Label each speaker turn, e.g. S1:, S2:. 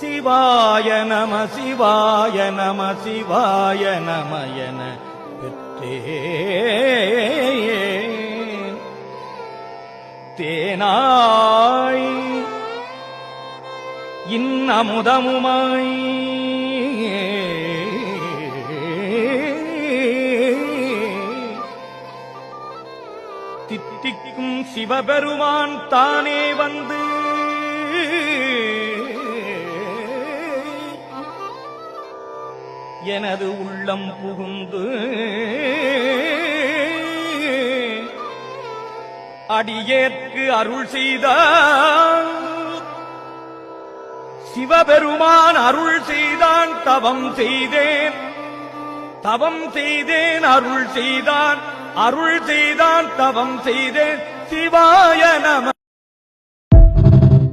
S1: சிவாய நம சிவாய நம சிவாய நமயன பெற்றே தேனாய் இன்னமுதமுமாய். தித்திக்கும் சிவபெருமான் தானே வந்து எனது உள்ளம் புகுந்து அடியேற்கு அருள் செய்தார் சிவபெருமான் அருள் செய்தான் தவம் செய்தேன். தவம் செய்தேன் அருள் செய்தான். அருள் செய்தான் தவம் செய்தேன். சிவாய நம